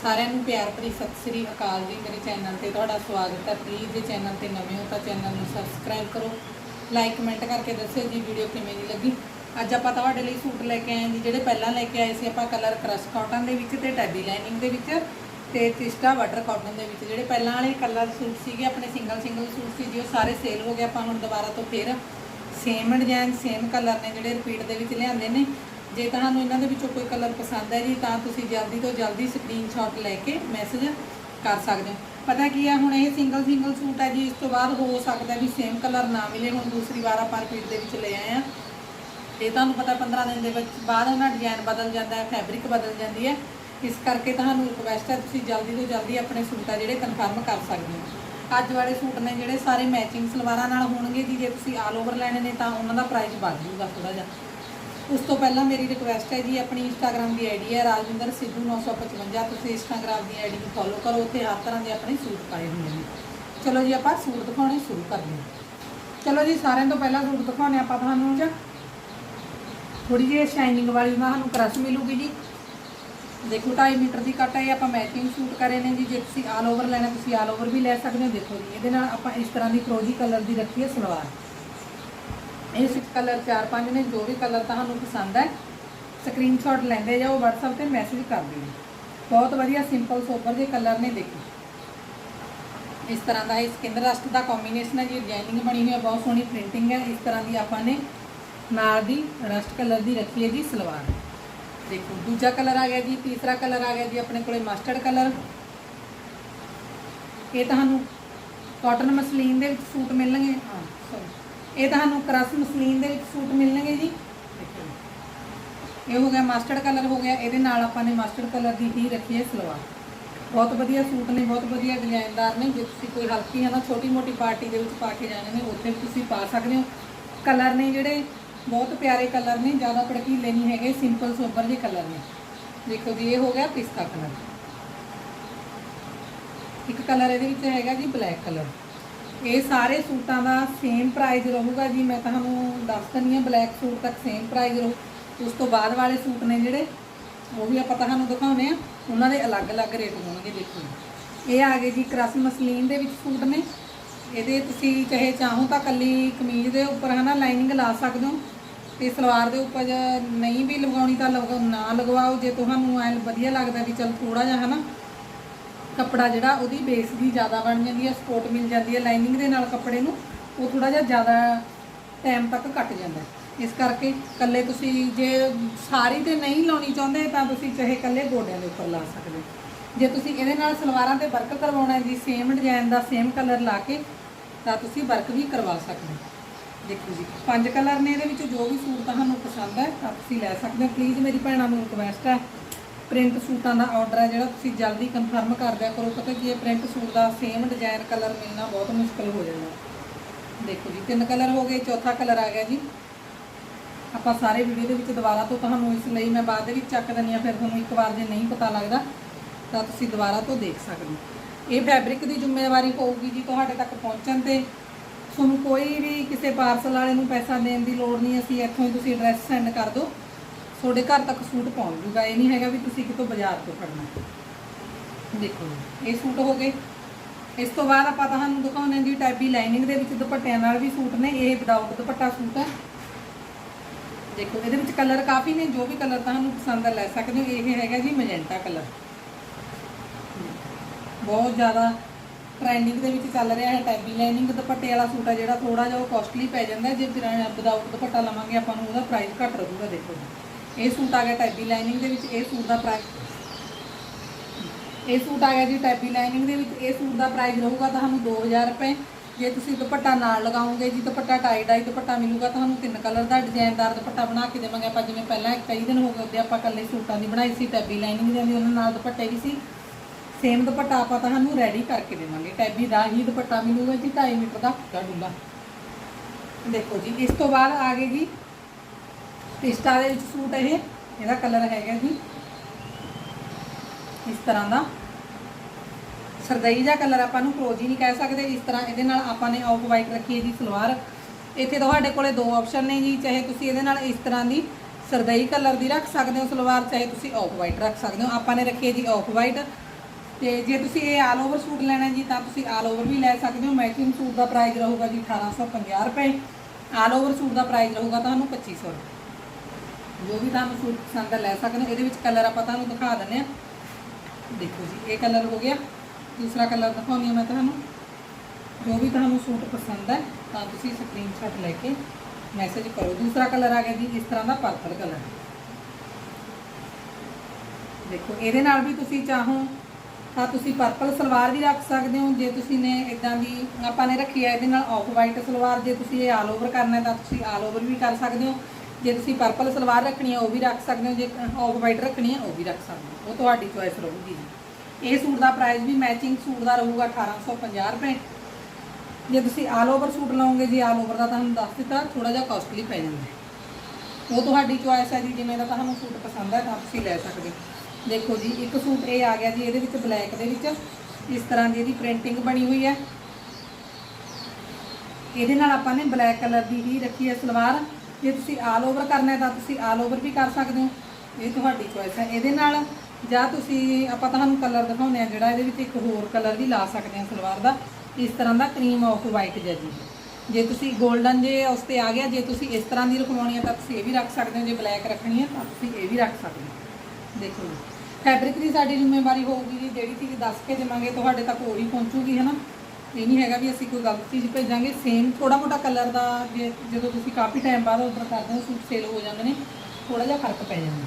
ਸਾਰਿਆਂ ਨੂੰ ਪਿਆਰ ਭਰੀ ਸਤਿ ਸ੍ਰੀ ਅਕਾਲ ਜੀ ਮੇਰੇ ਚੈਨਲ ਤੇ ਤੁਹਾਡਾ ਸਵਾਗਤ ਹੈ। ਪਲੀਜ਼ ਜੇ ਚੈਨਲ ਤੇ ਨਵੇਂ ਹੋ ਤਾਂ ਚੈਨਲ ਨੂੰ ਸਬਸਕ੍ਰਾਈਬ ਕਰੋ। ਲਾਈਕ ਕਮੈਂਟ ਕਰਕੇ ਦੱਸਿਓ ਜੀ ਵੀਡੀਓ ਕਿਵੇਂ ਦੀ ਲੱਗੀ। ਅੱਜ ਆਪਾਂ ਤੁਹਾਡੇ ਲਈ ਸੂਟ ਲੈ ਕੇ ਆਏ ਜੀ। ਜਿਹੜੇ ਪਹਿਲਾਂ ਲੈ ਕੇ ਆਏ ਸੀ ਆਪਾਂ ਕਲਰ ਕ੍ਰਸ਼ ਕਾਟਨ ਦੇ ਵਿੱਚ ਤੇ ਟੈਬੀ ਲਾਈਨਿੰਗ ਦੇ ਵਿੱਚ ਤੇ ਟਿਸਟਾ ਵਾਟਰ ਕਾਟਨ ਦੇ ਵਿੱਚ। ਜਿਹੜੇ ਪਹਿਲਾਂ ਵਾਲੇ ਕਲਰ ਸੂਟ ਸੀਗੇ, ਆਪਣੇ ਸਿੰਗਲ ਸਿੰਗਲ ਸੂਟ ਸੀ ਜੀ, ਉਹ ਸਾਰੇ ਸੇਲ ਹੋ ਗਏ। ਆਪਾਂ ਹੁਣ ਦੁਬਾਰਾ ਤੋਂ ਫਿਰ ਸੇਮ ਡਿਜ਼ਾਈਨ ਸੇਮ ਕਲਰ ਨੇ ਜਿਹੜੇ ਰਿਪੀਟ ਦੇ ਵਿੱਚ ਲਿਆਂਦੇ ਨੇ। ਜੇ ਤੁਹਾਨੂੰ ਇਹਨਾਂ ਦੇ ਵਿੱਚੋਂ ਕੋਈ ਕਲਰ ਪਸੰਦ ਹੈ ਜੀ, ਤਾਂ ਤੁਸੀਂ ਜਲਦੀ ਤੋਂ ਜਲਦੀ ਸਕਰੀਨਸ਼ਾਟ ਲੈ ਕੇ ਮੈਸੇਜ ਕਰ ਸਕਦੇ ਹੋ। ਪਤਾ ਕੀ ਹੈ ਹੁਣ ਇਹ ਸਿੰਗਲ ਸਿੰਗਲ ਸੂਟ ਹੈ ਜੀ, ਇਸ ਤੋਂ ਬਾਅਦ ਹੋ ਸਕਦਾ ਵੀ ਸੇਮ ਕਲਰ ਨਾ ਮਿਲੇ, ਹੁਣ ਦੂਸਰੀ ਵਾਰ ਆਪਾਂ ਰਿਪੀਟ ਦੇ ਵਿੱਚ ਲੈ ਆਏ ਆ। ਇਹ ਤੁਹਾਨੂੰ ਪਤਾ 15 ਦਿਨ ਦੇ ਵਿੱਚ ਬਾਅਦ ਉਹਨਾਂ ਡਿਜ਼ਾਈਨ ਬਦਲ ਜਾਂਦਾ ਹੈ ਫੈਬਰਿਕ ਬਦਲ ਜਾਂਦੀ ਹੈ। ਇਸ ਕਰਕੇ ਤੁਹਾਨੂੰ ਰਿਕੁਐਸਟ ਹੈ, ਤੁਸੀਂ ਜਲਦੀ ਤੋਂ ਜਲਦੀ ਆਪਣੇ ਸੂਟ ਆ ਜਿਹੜੇ ਕਨਫਰਮ ਕਰ ਸਕਦੇ ਹੋ। ਅੱਜ ਵਾਲੇ ਸੂਟ ਨੇ ਜਿਹੜੇ ਸਾਰੇ ਮੈਚਿੰਗ ਸਲਵਾਰਾਂ ਨਾਲ ਹੋਣਗੇ ਜੀ, ਜੇ ਤੁਸੀਂ ਆਲ ਓਵਰ ਲੈਣੇ ਨੇ, ਤਾਂ ਉਹਨਾਂ ਦਾ ਪ੍ਰਾਈਸ ਵੱਧ ਜਾਊਗਾ ਥੋੜਾ ਜਿਹਾ। ਉਸ ਤੋਂ ਪਹਿਲਾਂ ਮੇਰੀ ਰਿਕੁਐਸਟ ਹੈ ਜੀ, ਆਪਣੀ ਇੰਸਟਾਗ੍ਰam ਦੀ ਆਈਡੀ ਹੈ, ਰਾਜਵਿੰਦਰ ਸਿੱਧੂ 955 ਤੁਸੀਂ ਇੰਸਟਾਗ੍ਰam ਦੀ ਆਈਡੀ ਨੂੰ ਫੋਲੋ ਕਰੋ, ਉੱਥੇ ਹਰ ਤਰ੍ਹਾਂ ਦੇ ਆਪਣੇ ਸੂਟ ਪਾਏ ਹੁੰਦੇ ਨੇ। ਚਲੋ ਜੀ, ਆਪਾਂ ਸੂਟ ਦਿਖਾਉਣੇ ਸ਼ੁਰੂ ਕਰਦੇ ਹਾਂ ਚਲੋ ਜੀ, ਸਾਰਿਆਂ ਤੋਂ ਪਹਿਲਾਂ ਸੂਟ ਦਿਖਾਉਣੇ ਆਪਾਂ ਤੁਹਾਨੂੰ ਜੀ ਥੋੜੀ ਜਿਹੀ ਸ਼ਾਈਨਿੰਗ ਵਾਲੀ ਤੁਹਾਨੂੰ ਕਰਸ਼ ਮਿਲੂਗੀ ਜੀ। ਦੇਖੋ 2.5 ਮੀਟਰ ਦੀ ਕੱਟ ਹੈ, ਇਹ ਆਪਾਂ ਮੈਚਿੰਗ ਸੂਟ ਕਰੇ ਨੇ ਜੀ। ਜੇ ਤੁਸੀਂ ਆਲ ਓਵਰ ਲੈਣਾ, ਤੁਸੀਂ ਆਲ ਓਵਰ ਵੀ ਲੈ ਸਕਦੇ ਹੋ। ਦੇਖੋ ਜੀ, ਇਹਦੇ ਨਾਲ ਆਪਾਂ ਇਸ ਤਰ੍ਹਾਂ ਦੀ ਫਰੋਜੀ ਕਲਰ ਦੀ ਰੱਖੀ ਹੈ ਸਲਵਾਰ। ਇਹ ਸਿਕ ਕਲਰ 4-5 ਨੇ, ਜੋ ਵੀ ਕਲਰ ਤੁਹਾਨੂੰ ਪਸੰਦ ਹੈ ਸਕਰੀਨਸ਼ਾਟ ਲੈਂਦੇ ਜਾਓ, WhatsApp ਤੇ ਮੈਸੇਜ ਕਰ ਦਿਓ। ਬਹੁਤ ਵਧੀਆ ਸਿੰਪਲ ਸੋਬਰ ਦੇ ਕਲਰ ਨੇ, ਦੇਖੋ। ਇਸ ਤਰ੍ਹਾਂ ਦਾ ਇਹ ਸਕਿਨ ਰਸਟ ਦਾ ਕੰਬੀਨੇਸ਼ਨ ਹੈ ਜੀ ਡਿਜ਼ਾਈਨਿੰਗ ਬਣੀ ਹੋਈ ਹੈ, ਬਹੁਤ ਸੋਹਣੀ ਪ੍ਰਿੰਟਿੰਗ ਹੈ। ਇਸ ਤਰ੍ਹਾਂ ਦੀ ਆਪਾਂ ਨੇ ਨਾਲ ਦੀ ਰਸਟ ਕਲਰ ਦੀ ਰੱਖੀ ਹੈ ਜੀ, ਸਲਵਾਰ। ਦੇਖੋ, ਦੂਜਾ ਕਲਰ ਆ ਗਿਆ ਜੀ, ਤੀਸਰਾ ਕਲਰ ਆ ਗਿਆ ਜੀ, ਆਪਣੇ ਕੋਲੇ ਮਸਟਰਡ ਕਲਰ ਇਹ ਤੁਹਾਨੂੰ ਕਾਟਨ ਮਸਲੀਨ ਦੇ ਸੂਟ ਮਿਲਣਗੇ। ਹਾਂ ਸੌਰੀ ਇਹ ਤੁਹਾਨੂੰ ਕਰਸ ਮਸਲੀਨ ਦੇ ਵਿੱਚ ਸੂਟ ਮਿਲਣਗੇ ਜੀ। ਇਹ ਹੋ ਗਿਆ ਮਸਟਰਡ ਕਲਰ ਹੋ ਗਿਆ, ਇਹਦੇ ਨਾਲ ਆਪਾਂ ਨੇ ਮਸਟਰਡ ਕਲਰ ਦੀ ਹੀ ਰੱਖੀ ਹੈ ਸਲਵਾਰ। ਬਹੁਤ ਵਧੀਆ ਸੂਟ ਨੇ, ਬਹੁਤ ਵਧੀਆ ਡਿਜ਼ਾਈਨਦਾਰ ਨੇ। ਜੇ ਤੁਸੀਂ ਕੋਈ ਹਲਕੀ ਹੈ ਨਾ ਛੋਟੀ ਮੋਟੀ ਪਾਰਟੀ ਦੇ ਵਿੱਚ ਪਾ ਕੇ ਜਾਣੇ ਨੇ, ਉੱਥੇ ਵੀ ਤੁਸੀਂ ਪਾ ਸਕਦੇ ਹੋ। ਕਲਰ ਨੇ ਜਿਹੜੇ ਬਹੁਤ ਪਿਆਰੇ ਕਲਰ ਨੇ, ਜ਼ਿਆਦਾ ਭੜਕੀਲੇ ਨਹੀਂ ਹੈਗੇ, ਸਿੰਪਲ ਸੋਬਰ ਜਿਹੇ ਕਲਰ ਨੇ। ਦੇਖੋ ਜੀ, ਇਹ ਹੋ ਗਿਆ ਪਿਸਤਾ ਕਲਰ। ਇੱਕ ਕਲਰ ਇਹਦੇ ਵਿੱਚ ਹੈਗਾ ਜੀ ਬਲੈਕ ਕਲਰ। ਇਹ ਸਾਰੇ ਸੂਟਾਂ ਦਾ ਸੇਮ ਪ੍ਰਾਈਸ ਰਹੂਗਾ ਜੀ, ਮੈਂ ਤੁਹਾਨੂੰ ਦੱਸ ਦਿੰਦੀ ਹਾਂ ਬਲੈਕ ਸੂਟ ਤੱਕ ਸੇਮ ਪ੍ਰਾਈਸ ਰਹੂ। ਉਸ ਤੋਂ ਬਾਅਦ ਵਾਲੇ ਸੂਟ ਨੇ ਜਿਹੜੇ, ਉਹ ਵੀ ਆਪਾਂ ਤੁਹਾਨੂੰ ਦਿਖਾਉਨੇ ਆ ਉਹਨਾਂ ਦੇ ਅਲੱਗ-ਅਲੱਗ ਰੇਟ ਹੋਣਗੇ, ਦੇਖੋ। ਇਹ ਆ ਗਏ ਜੀ ਕ੍ਰਸ ਮਸਲੀਨ ਦੇ ਵਿੱਚ ਸੂਟ ਨੇ। ਇਹਦੇ ਤੁਸੀਂ ਚਾਹੇ ਚਾਹੋ ਤਾਂ ਕੱਲੀ ਕਮੀਜ਼ ਦੇ ਉੱਪਰ ਹਨਾ ਲਾਈਨਿੰਗ ਲਾ ਸਕਦੇ ਹੋ। ਤੇ ਸਲਵਾਰ ਦੇ ਉੱਪਰ ਨਹੀਂ ਵੀ ਲਗਾਉਣੀ ਤਾਂ ਲਗਾ ਨਾ ਲਗਵਾਓ। ਜੇ ਤੁਹਾਨੂੰ ਐ ਵਧੀਆ ਲੱਗਦਾ ਵੀ ਚਲ ਥੋੜਾ ਜਿਹਾ ਹਨਾ ਕੱਪੜਾ ਜਿਹੜਾ ਉਹਦੀ ਬੇਸ ਵੀ ਜ਼ਿਆਦਾ ਬਣ ਜਾਂਦੀ ਹੈ ਸਪੋਰਟ ਮਿਲ ਜਾਂਦੀ ਹੈ ਲਾਈਨਿੰਗ ਦੇ ਨਾਲ ਕੱਪੜੇ ਨੂੰ, ਉਹ ਥੋੜਾ ਜਿਹਾ ਜ਼ਿਆਦਾ ਟਾਈਮ ਤੱਕ ਕੱਟ ਜਾਂਦਾ ਇਸ ਕਰਕੇ ਕੱਲੇ ਤੁਸੀਂ ਜੇ ਸਾਰੀ ਤੇ ਨਹੀਂ ਲਾਉਣੀ ਚਾਹੁੰਦੇ, ਤਾਂ ਤੁਸੀਂ ਚਾਹੇ ਕੱਲੇ ਗੋਡਿਆਂ ਦੇ ਉੱਪਰ ਲਾ ਸਕਦੇ ਜੇ ਤੁਸੀਂ ਇਹਦੇ ਨਾਲ ਸਲਵਾਰਾਂ ਤੇ ਵਰਕ ਕਰਵਾਉਣਾ ਹੈ ਜੀ ਸੇਮ ਡਿਜ਼ਾਈਨ ਦਾ ਸੇਮ ਕਲਰ ਲਾ ਕੇ, ਤਾਂ ਤੁਸੀਂ ਵਰਕ ਵੀ ਕਰਵਾ ਸਕਦੇ ਹੋ। ਦੇਖੋ ਜੀ, ਪੰਜ ਕਲਰ ਨੇ ਇਹਦੇ ਵਿੱਚ ਜੋ ਵੀ ਸੂਟ ਤੁਹਾਨੂੰ ਪਸੰਦ ਹੈ, ਤਾਂ ਤੁਸੀਂ ਲੈ ਸਕਦੇ ਹੋ। ਪਲੀਜ਼ ਮੇਰੀ ਭੈਣਾਂ ਨੂੰ ਰਿਕਵੈਸਟ ਹੈ ਪ੍ਰਿੰਟ ਸੂਟਾਂ ਦਾ ਆਰਡਰ ਹੈ ਜਿਹੜਾ ਤੁਸੀਂ ਜਲਦੀ ਕਨਫਰਮ ਕਰ ਦਿਆ ਕਰੋ, ਪਤਾ ਕੀ ਹੈ, ਪ੍ਰਿੰਟ ਸੂਟ ਦਾ ਸੇਮ ਡਿਜ਼ਾਈਨ ਕਲਰ ਮਿਲਣਾ ਬਹੁਤ ਮੁਸ਼ਕਲ ਹੋ ਜਾਂਦਾ। ਦੇਖੋ ਜੀ, ਤਿੰਨ ਕਲਰ ਹੋ ਗਏ, ਚੌਥਾ ਕਲਰ ਆ ਗਿਆ ਜੀ। ਆਪਾਂ ਸਾਰੇ ਵੀਡੀਓ ਦੇ ਵਿੱਚ ਦੁਬਾਰਾ ਤੋਂ ਤੁਹਾਨੂੰ ਇਸ ਲਈ ਮੈਂ ਬਾਅਦ ਦੇ ਵਿੱਚ ਚੱਕ ਦਿੰਦੀ ਆ ਫਿਰ ਤੁਹਾਨੂੰ ਇੱਕ ਵਾਰ ਜੇ ਨਹੀਂ ਪਤਾ ਲੱਗਦਾ, ਤਾਂ ਤੁਸੀਂ ਦੁਬਾਰਾ ਤੋਂ ਦੇਖ ਸਕਦੇ ਹੋ। ਇਹ ਫੈਬਰਿਕ ਦੀ ਜ਼ਿੰਮੇਵਾਰੀ ਹੋਊਗੀ ਜੀ ਤੁਹਾਡੇ ਤੱਕ ਪਹੁੰਚਣ ਤੇ। ਤੁਹਾਨੂੰ ਕੋਈ ਵੀ ਕਿਸੇ ਪਾਰਸਲ ਵਾਲੇ ਨੂੰ ਪੈਸਾ ਦੇਣ ਦੀ ਲੋੜ ਨਹੀਂ, ਅਸੀਂ ਇੱਥੋਂ ਹੀ ਤੁਸੀਂ ਐਡਰੈਸ ਸੈਂਡ ਕਰ ਦਿਓ। ਤੁਹਾਡੇ ਘਰ ਤੱਕ ਸੂਟ ਪਹੁੰਚ ਜੂਗਾ। ਇਹ ਨਹੀਂ ਹੈਗਾ ਵੀ ਤੁਸੀਂ ਕਿਤੋਂ ਬਾਜ਼ਾਰ ਤੋਂ ਫੜਨਾ। ਦੇਖੋ ਜੀ, ਇਹ ਸੂਟ ਹੋ ਗਏ। ਇਸ ਤੋਂ ਬਾਅਦ ਆਪਾਂ ਤੁਹਾਨੂੰ ਦਿਖਾਉਂਦੇ ਜੀ ਟੈਬੀ ਲਾਈਨਿੰਗ ਦੇ ਵਿੱਚ ਦੁਪੱਟਿਆਂ ਨਾਲ ਵੀ ਸੂਟ ਨੇ। ਇਹ ਵਿਦਆਊਟ ਦੁਪੱਟਾ ਸੂਟ ਹੈ। ਦੇਖੋ ਇਹਦੇ ਵਿੱਚ ਕਲਰ ਕਾਫੀ ਨੇ। ਜੋ ਵੀ ਕਲਰ ਤੁਹਾਨੂੰ ਪਸੰਦ ਆ ਲੈ ਸਕਦੇ ਹੋ। ਇਹ ਹੈਗਾ ਜੀ ਮੈਜੈਂਟਾ ਕਲਰ। ਬਹੁਤ ਜ਼ਿਆਦਾ ਟ੍ਰੈਂਡਿੰਗ ਦੇ ਵਿੱਚ ਚੱਲ ਰਿਹਾ ਹੈ ਟੈਬੀ ਲਾਈਨਿੰਗ। ਦੁਪੱਟੇ ਵਾਲਾ ਸੂਟ ਹੈ ਜਿਹੜਾ ਥੋੜਾ ਜਿਹਾ ਉਹ ਕਾਸਟਲੀ ਪੈ ਜਾਂਦਾ ਹੈ। ਜੇ ਵਿਦਆਊਟ ਦੁਪੱਟਾ ਲਵਾਂਗੇ ਆਪਾਂ ਨੂੰ ਉਹਦਾ ਪ੍ਰਾਈਸ ਘੱਟ ਰਹੂਗਾ ਦੇਖੋ। ਜੀ। ਇਹ ਸੂਟ ਆ ਗਿਆ ਟੈਬੀ ਲਾਈਨਿੰਗ ਦੇ ਵਿੱਚ, ਇਹ ਸੂਟ ਦਾ ਪ੍ਰਾਈਸ ਇਹ ਸੂਟ ਆ ਗਿਆ ਜੀ ਟੈਬੀ ਲਾਈਨਿੰਗ ਦੇ ਵਿੱਚ, ਇਹ ਸੂਟ ਦਾ ਪ੍ਰਾਈਸ ਰਹੂਗਾ ਤੁਹਾਨੂੰ 2000 ਰੁਪਏ। ਜੇ ਤੁਸੀਂ ਦੁਪੱਟਾ ਨਾਲ ਲਗਾਓਗੇ ਜੀ, ਦੁਪੱਟਾ ਟਾਈ ਡਾਈ ਦੁਪੱਟਾ ਮਿਲੂਗਾ ਤੁਹਾਨੂੰ ਤਿੰਨ ਕਲਰ ਦਾ ਡਿਜ਼ਾਈਨਦਾਰ ਦੁਪੱਟਾ ਬਣਾ ਕੇ ਦੇਵਾਂਗੇ ਆਪਾਂ, ਜਿਵੇਂ ਪਹਿਲਾਂ ਕਈ ਦਿਨ ਹੋ ਗਏ ਉਹਦੇ ਆਪਾਂ ਇਕੱਲੇ ਸੂਟਾਂ ਦੀ ਬਣਾਈ ਸੀ ਟੈਬੀ ਲਾਈਨਿੰਗ ਦੇ ਉਹਨਾਂ ਨਾਲ ਦੁਪੱਟੇ ਵੀ ਸੀ। ਸੇਮ ਦੁਪੱਟਾ ਆਪਾਂ ਤੁਹਾਨੂੰ ਰੈਡੀ ਕਰਕੇ ਦੇਵਾਂਗੇ। ਟੈਬੀ ਦਾ ਹੀ ਦੁਪੱਟਾ ਮਿਲੂਗਾ ਜੀ 2.5 ਮੀਟਰ ਦਾ ਫੁੱਟਾ ਡੁੱਲਾ। ਦੇਖੋ ਜੀ, ਇਸ ਤੋਂ ਬਾਅਦ ਆ ਗਏ ਜੀ ਪਿਸਤਾ ਦੇ ਵਿੱਚ ਸੂਟ ਇਹ, ਇਹਦਾ ਕਲਰ ਹੈਗਾ ਜੀ। ਇਸ ਤਰ੍ਹਾਂ ਦਾ। ਸਰਦਈ ਦਾ ਕਲਰ ਆਪਾਂ ਨੂੰ ਫਰੋਜੀ ਨਹੀਂ ਕਹਿ ਸਕਦੇ। ਇਸ ਤਰ੍ਹਾਂ ਇਹਦੇ ਨਾਲ ਆਪਾਂ ਨੇ ਆਫ ਵਾਈਟ ਰੱਖੀ ਹੈ ਜੀ ਸਲਵਾਰ। ਇੱਥੇ ਤੁਹਾਡੇ ਕੋਲੇ ਦੋ ਆਪਸ਼ਨ ਨੇ ਜੀ, ਚਾਹੇ ਤੁਸੀਂ ਇਹਦੇ ਨਾਲ ਇਸ ਤਰ੍ਹਾਂ ਦੀ ਸਰਦਈ ਕਲਰ ਦੀ ਰੱਖ ਸਕਦੇ ਹੋ ਸਲਵਾਰ, ਚਾਹੇ ਤੁਸੀਂ ਆਫ ਵਾਈਟ ਰੱਖ ਸਕਦੇ ਹੋ। ਆਪਾਂ ਨੇ ਰੱਖੀ ਹੈ ਜੀ ਆਫ ਵਾਈਟ ਤੇ ਜੇ ਤੁਸੀਂ ਇਹ ਆਲ ਓਵਰ ਸੂਟ ਲੈਣਾ ਜੀ, ਤਾਂ ਤੁਸੀਂ ਆਲ ਓਵਰ ਵੀ ਲੈ ਸਕਦੇ ਹੋ। ਮੈਚਿੰਗ ਸੂਟ ਦਾ ਪ੍ਰਾਈਸ ਰਹੂਗਾ ਜੀ 1850 ਰੁਪਏ। ਆਲ ਓਵਰ ਸੂਟ ਦਾ ਪ੍ਰਾਈਸ ਰਹੂਗਾ ਤੁਹਾਨੂੰ 2500 ਰੁਪਏ। ਜੋ ਵੀ ਤੁਹਾਨੂੰ ਸੂਟ ਪਸੰਦ ਹੈ ਲੈ ਸਕਦੇ ਹੋ, ਇਹਦੇ ਵਿੱਚ ਕਲਰ ਆਪਾਂ ਤੁਹਾਨੂੰ ਦਿਖਾ ਦਿੰਦੇ ਆ ਦੇਖੋ ਜੀ, ਇਹ ਕਲਰ ਹੋ ਗਿਆ। ਦੂਸਰਾ ਕਲਰ ਦਿਖਾਉਂਦੀ ਹਾਂ ਮੈਂ ਤੁਹਾਨੂੰ। ਜੋ ਵੀ ਤੁਹਾਨੂੰ ਸੂਟ ਪਸੰਦ ਹੈ, ਤਾਂ ਤੁਸੀਂ ਸਕਰੀਨਸ਼ਾਟ ਲੈ ਕੇ ਮੈਸੇਜ ਕਰੋ। ਦੂਸਰਾ ਕਲਰ ਆ ਗਿਆ ਜੀ, ਇਸ ਤਰ੍ਹਾਂ ਦਾ ਪਰਪਲ ਕਲਰ ਦੇਖੋ, ਇਹਦੇ ਨਾਲ ਵੀ ਤੁਸੀਂ ਚਾਹੋ, ਤਾਂ ਤੁਸੀਂ ਪਰਪਲ ਸਲਵਾਰ ਵੀ ਰੱਖ ਸਕਦੇ ਹੋ। ਜੇ ਤੁਸੀਂ ਨੇ ਇਦਾਂ ਦੀ ਆਪਾਂ ਨੇ ਰੱਖੀ ਹੈ, ਇਹਦੇ ਨਾਲ ਆਫ ਵਾਈਟ ਸਲਵਾਰ। ਜੇ ਤੁਸੀਂ ਇਹ ਆਲ ਓਵਰ ਕਰਨਾ ਤਾਂ ਤੁਸੀਂ ਆਲ ਓਵਰ ਵੀ ਕਰ ਸਕਦੇ ਹੋ। ਜੇ ਤੁਸੀਂ ਪਰਪਲ ਸਲਵਾਰ ਰੱਖਣੀ ਹੈ ਉਹ ਵੀ ਰੱਖ ਸਕਦੇ ਹੋ, ਜੇ ਆਫ ਵਾਈਟ ਰੱਖਣੀ ਹੈ ਉਹ ਵੀ ਰੱਖ ਸਕਦੇ ਹੋ। ਉਹ ਤੁਹਾਡੀ ਚੋਇਸ ਰਹੂਗੀ ਜੀ। ਇਹ ਸੂਟ ਦਾ ਪ੍ਰਾਈਸ ਵੀ ਮੈਚਿੰਗ ਸੂਟ ਦਾ ਰਹੂਗਾ 1850 ਰੁਪਏ। ਜੇ ਤੁਸੀਂ ਆਲ ਓਵਰ ਸੂਟ ਲਓਗੇ ਜੀ ਆਲ ਓਵਰ ਦਾ ਤੁਹਾਨੂੰ ਦੱਸ ਦਿੱਤਾ ਥੋੜਾ ਜਿਹਾ ਕਾਸਟਲੀ ਪੈ ਜਾਂਦਾ ਉਹ ਤੁਹਾਡੀ ਚੋਇਸ ਹੈ ਜੀ, ਜਿਵੇਂ ਦਾ ਤੁਹਾਨੂੰ ਸੂਟ ਪਸੰਦ ਹੈ, ਤਾਂ ਤੁਸੀਂ ਲੈ ਸਕਦੇ ਹੋ। ਦੇਖੋ ਜੀ, ਇੱਕ ਸੂਟ ਇਹ ਆ ਗਿਆ ਜੀ, ਇਹਦੇ ਵਿੱਚ ਬਲੈਕ ਦੇ ਵਿੱਚ। ਇਸ ਤਰ੍ਹਾਂ ਦੀ ਇਹਦੀ ਪ੍ਰਿੰਟਿੰਗ ਬਣੀ ਹੋਈ ਹੈ। ਇਹਦੇ ਨਾਲ ਆਪਾਂ ਨੇ ਬਲੈਕ ਕਲਰ ਦੀ ਹੀ ਰੱਖੀ ਹੈ ਸਲਵਾਰ। ਜੇ ਤੁਸੀਂ ਆਲ ਓਵਰ ਕਰਨਾ ਹੈ ਤਾਂ ਤੁਸੀਂ ਆਲ ਓਵਰ ਵੀ ਕਰ ਸਕਦੇ ਹੋ। ਇਹ ਤੁਹਾਡੀ ਚੋਇਸ ਹੈ। ਇਹਦੇ ਨਾਲ ਜਾਂ ਤੁਸੀਂ, ਆਪਾਂ ਤੁਹਾਨੂੰ ਕਲਰ ਦਿਖਾਉਂਦੇ ਆ ਜਿਹੜਾ ਇਹਦੇ ਵਿੱਚ ਇੱਕ ਹੋਰ ਕਲਰ ਵੀ ਲਾ ਸਕਦੇ ਆ ਸਲਵਾਰ ਦਾ। ਇਸ ਤਰ੍ਹਾਂ ਦਾ ਕਰੀਮ ਆਫ ਵਾਈਟ ਜਿਹਾ ਜੀ। ਜੇ ਤੁਸੀਂ 골ਡਨ ਜੇ ਉਸ ਤੇ ਆ ਗਿਆ, ਜੇ ਤੁਸੀਂ ਇਸ ਤਰ੍ਹਾਂ ਦੀ ਰਖਵਾਉਣੀ ਹੈ ਤਾਂ ਤੁਸੀਂ ਇਹ ਵੀ ਰੱਖ ਸਕਦੇ ਹੋ। ਜੇ ਬਲੈਕ ਰੱਖਣੀ ਹੈ ਤਾਂ ਤੁਸੀਂ ਇਹ ਵੀ ਰੱਖ ਸਕਦੇ ਹੋ। ਦੇਖੋ ਜੀ। ਫੈਬਰਿਕ ਦੀ ਸਾਡੀ ਜ਼ਿੰਮੇਵਾਰੀ ਹੋਊਗੀ ਜੀ। ਜਿਹੜੀ ਚੀਜ਼ ਦੱਸ ਕੇ ਦੇਵਾਂਗੇ, ਤੁਹਾਡੇ ਤੱਕ ਉਹ ਵੀ ਪਹੁੰਚੂਗੀ, ਹੈ ਨਾ? ਇਹ ਨਹੀਂ ਹੈਗਾ ਵੀ ਅਸੀਂ ਕੋਈ ਗਲਤ ਚੀਜ਼ ਭੇਜਾਂਗੇ। ਸੇਮ ਥੋੜਾ ਮੋਟਾ ਕਲਰ ਦਾ ਜੇ ਜਦੋਂ ਤੁਸੀਂ ਕਾਫੀ ਟਾਈਮ ਬਾਅਦ ਆਰਡਰ ਕਰਦੇ ਹੋ, ਸੂਟ ਸੇਲ ਹੋ ਜਾਂਦੇ ਨੇ ਥੋੜਾ ਜਿਹਾ ਫ਼ਰਕ ਪੈ ਜਾਂਦਾ।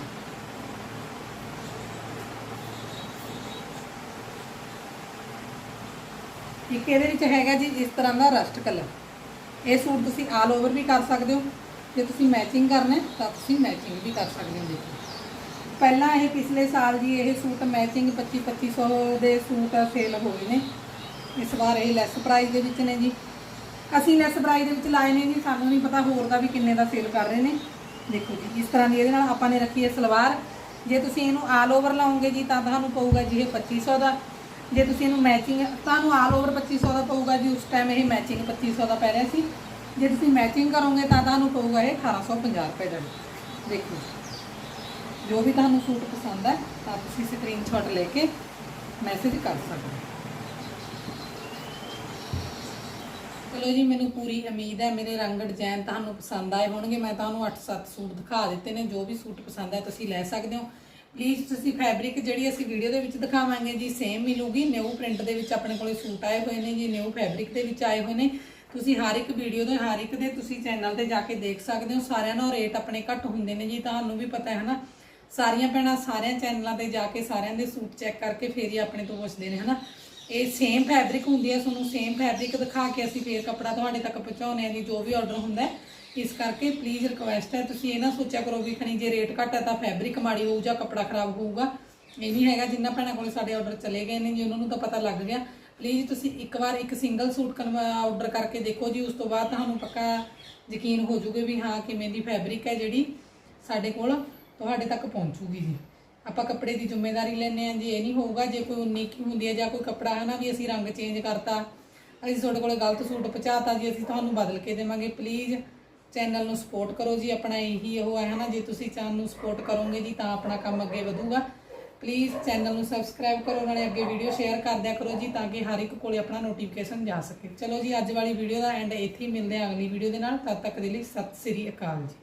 ਇੱਕ ਇਹਦੇ ਵਿੱਚ ਹੈਗਾ ਜੀ ਇਸ ਤਰ੍ਹਾਂ ਦਾ ਰਸਟ ਕਲਰ ਇਹ ਸੂਟ ਤੁਸੀਂ ਆਲ ਓਵਰ ਵੀ ਕਰ ਸਕਦੇ ਹੋ। ਜੇ ਤੁਸੀਂ ਮੈਚਿੰਗ ਕਰਨਾ ਤਾਂ ਤੁਸੀਂ ਮੈਚਿੰਗ ਵੀ ਕਰ ਸਕਦੇ ਹੋ ਦੇਖੋ। ਪਹਿਲਾਂ ਇਹ ਪਿਛਲੇ ਸਾਲ ਜੀ ਇਹ ਸੂਟ ਮੈਚਿੰਗ 25 2500 ਦੇ ਸੂਟ ਸੇਲ ਹੋਏ ਨੇ। ਇਸ ਵਾਰ ਇਹ ਲੈਸ ਪ੍ਰਾਈਸ ਦੇ ਵਿੱਚ ਨੇ ਜੀ। ਅਸੀਂ ਲੈਸ ਪ੍ਰਾਈਸ ਦੇ ਵਿੱਚ ਲਾਏ ਨੇ ਜੀ, ਸਾਨੂੰ ਨਹੀਂ ਪਤਾ ਹੋਰ ਦਾ ਵੀ ਕਿੰਨੇ ਦਾ ਸੇਲ ਕਰ ਰਹੇ ਨੇ। ਦੇਖੋ ਜੀ, ਇਸ ਤਰ੍ਹਾਂ ਦੀ ਇਹਦੇ ਨਾਲ ਆਪਾਂ ਨੇ ਰੱਖੀ ਹੈ ਸਲਵਾਰ। ਜੇ ਤੁਸੀਂ ਇਹਨੂੰ ਆਲ ਓਵਰ ਲਾਓਗੇ ਜੀ, ਤਾਂ ਤੁਹਾਨੂੰ ਪਊਗਾ ਜੀ ਇਹ 2500 ਦਾ। ਜੇ ਤੁਸੀਂ ਇਹਨੂੰ ਮੈਚਿੰਗ ਤੁਹਾਨੂੰ ਆਲ ਓਵਰ 2500 ਦਾ ਪਊਗਾ ਜੀ, ਉਸ ਟਾਈਮ ਇਹ ਮੈਚਿੰਗ 2500 ਦਾ ਪੈ ਰਿਹਾ ਸੀ। ਜੇ ਤੁਸੀਂ ਮੈਚਿੰਗ ਕਰੋਗੇ ਤਾਂ ਤੁਹਾਨੂੰ ਪਊਗਾ ਇਹ 1850 ਰੁਪਏ ਦਾ ਦੇਖੋ ਜੋ ਵੀ ਤੁਹਾਨੂੰ ਸੂਟ ਪਸੰਦ ਹੈ, ਤਾਂ ਤੁਸੀਂ ਸਕਰੀਨਸ਼ਾਟ ਲੈ ਕੇ ਮੈਸੇਜ ਕਰ ਸਕਦੇ ਹੋ। ਚਲੋ ਜੀ, ਮੈਨੂੰ ਪੂਰੀ ਉਮੀਦ ਹੈ, ਮੇਰੇ ਰੰਗ ਡਿਜ਼ਾਈਨ ਤੁਹਾਨੂੰ ਪਸੰਦ ਆਏ ਹੋਣਗੇ। ਮੈਂ ਤੁਹਾਨੂੰ 8-7 ਸੂਟ ਦਿਖਾ ਦਿੱਤੇ ਨੇ, ਜੋ ਵੀ ਸੂਟ ਪਸੰਦ ਹੈ ਤੁਸੀਂ ਲੈ ਸਕਦੇ ਹੋ। ਪਲੀਜ਼ ਤੁਸੀਂ ਫੈਬਰਿਕ ਜਿਹੜੀ ਅਸੀਂ ਵੀਡੀਓ ਦੇ ਵਿੱਚ ਦਿਖਾਵਾਂਗੇ ਜੀ ਸੇਮ ਮਿਲੂਗੀ। ਨਿਊ ਪ੍ਰਿੰਟ ਦੇ ਵਿੱਚ ਆਪਣੇ ਕੋਲੇ ਸੂਟ ਆਏ ਹੋਏ ਨੇ ਜੀ ਨਿਊ ਫੈਬਰਿਕ ਦੇ ਵਿੱਚ ਆਏ ਹੋਏ ਨੇ। ਤੁਸੀਂ ਹਰ ਇੱਕ ਵੀਡੀਓ ਦੇ, ਹਰ ਇੱਕ ਦੇ ਤੁਸੀਂ ਚੈਨਲ ਤੇ ਜਾ ਕੇ ਦੇਖ ਸਕਦੇ ਹੋ। ਸਾਰਿਆਂ ਨਾਲ ਰੇਟ ਆਪਣੇ ਘੱਟ ਹੁੰਦੇ ਨੇ ਜੀ, ਤੁਹਾਨੂੰ ਵੀ ਪਤਾ ਹੈ ਨਾ ਸਾਰੀਆਂ ਭੈਣਾਂ ਸਾਰਿਆਂ ਚੈਨਲਾਂ ਤੇ ਜਾ ਕੇ ਸਾਰਿਆਂ ਦੇ ਸੂਟ ਚੈੱਕ ਕਰਕੇ ਫੇਰ ਹੀ ਆਪਣੇ ਤੋਂ ਪੁੱਛਦੇ ਨੇ ਹਨਾ। ਇਹ ਸੇਮ ਫੈਬਰਿਕ ਹੁੰਦੀ ਹੈ, ਤੁਹਾਨੂੰ ਸੇਮ ਫੈਬਰਿਕ ਦਿਖਾ ਕੇ ਅਸੀਂ ਫੇਰ ਕੱਪੜਾ ਤੁਹਾਡੇ ਤੱਕ ਪਹੁੰਚਾਉਂਦੇ ਆ ਜੀ, ਜੋ ਵੀ ਆਰਡਰ ਹੁੰਦਾ ਇਸ ਕਰਕੇ ਪਲੀਜ਼ ਰਿਕੁਐਸਟ ਹੈ, ਤੁਸੀਂ ਇਹ ਨਾ ਸੋਚਿਆ ਕਰੋ ਵੀ ਖਣੀ ਜੇ ਰੇਟ ਘੱਟ ਹੈ ਤਾਂ ਫੈਬਰਿਕ ਮਾੜੀ ਹੋਊ ਜਾਂ ਕੱਪੜਾ ਖਰਾਬ ਹੋਊਗਾ। ਇਹ ਨਹੀਂ ਹੈਗਾ, ਜਿੰਨਾ ਭੈਣਾਂ ਕੋਲ ਸਾਡੇ ਆਰਡਰ ਚਲੇ ਗਏ ਨੇ ਜੀ, ਉਹਨਾਂ ਨੂੰ ਤਾਂ ਪਤਾ ਲੱਗ ਗਿਆ। ਪਲੀਜ਼ ਤੁਸੀਂ ਇੱਕ ਵਾਰ ਇੱਕ ਸਿੰਗਲ ਸੂਟ ਆਰਡਰ ਕਰਕੇ ਦੇਖੋ ਜੀ, ਉਸ ਤੋਂ ਬਾਅਦ ਤੁਹਾਨੂੰ ਪੱਕਾ ਯਕੀਨ ਹੋ ਜੂਗੇ ਵੀ ਹਾਂ, ਕਿਵੇਂ ਦੀ ਫੈਬਰਿਕ ਹੈ ਜਿਹੜੀ ਸਾਡੇ ਕੋਲ, ਤੁਹਾਡੇ ਤੱਕ ਪਹੁੰਚੂਗੀ ਜੀ। ਆਪਾਂ ਕੱਪੜੇ ਦੀ ਜ਼ਿੰਮੇਵਾਰੀ ਲੈਣੇ ਆ ਜੀ, ਇਹ ਨਹੀਂ ਹੋਊਗਾ, ਜੇ ਕੋਈ ਉਨੀ ਕੀ ਹੁੰਦੀ ਹੈ ਜਾਂ ਕੋਈ ਕੱਪੜਾ ਹੈ ਨਾ ਵੀ ਅਸੀਂ ਰੰਗ ਚੇਂਜ ਕਰਤਾ, ਅਸੀਂ ਤੁਹਾਡੇ ਕੋਲ ਗਲਤ ਸੂਟ ਪਹੁੰਚਾਤਾ ਜੀ, ਅਸੀਂ ਤੁਹਾਨੂੰ ਬਦਲ ਕੇ ਦੇਵਾਂਗੇ। ਪਲੀਜ਼ ਚੈਨਲ ਨੂੰ ਸਪੋਰਟ ਕਰੋ ਜੀ, ਆਪਣਾ ਇਹੀ ਉਹ ਹੈ ਨਾ ਜੇ ਤੁਸੀਂ ਚੈਨਲ ਨੂੰ ਸਪੋਰਟ ਕਰੋਗੇ ਜੀ, ਤਾਂ ਆਪਣਾ ਕੰਮ ਅੱਗੇ ਵਧੂਗਾ। ਪਲੀਜ਼ ਚੈਨਲ ਨੂੰ ਸਬਸਕ੍ਰਾਈਬ ਕਰੋ, ਨਾਲੇ ਅੱਗੇ ਵੀਡੀਓ ਸ਼ੇਅਰ ਕਰ ਦਿਆ ਕਰੋ ਜੀ, ਤਾਂ ਕਿ ਹਰ ਇੱਕ ਕੋਲੇ ਆਪਣਾ ਨੋਟੀਫਿਕੇਸ਼ਨ ਜਾ ਸਕੇ। ਚਲੋ ਜੀ, ਅੱਜ ਵਾਲੀ ਵੀਡੀਓ ਦਾ ਐਂਡ ਇੱਥੇ ਹੀ ਮਿਲਦੇ ਹਾਂ ਅਗਲੀ ਵੀਡੀਓ ਦੇ ਨਾਲ, ਤਦ ਤੱਕ ਦੇ ਲਈ ਸਤਿ ਸ੍ਰੀ ਅਕਾਲ ਜੀ।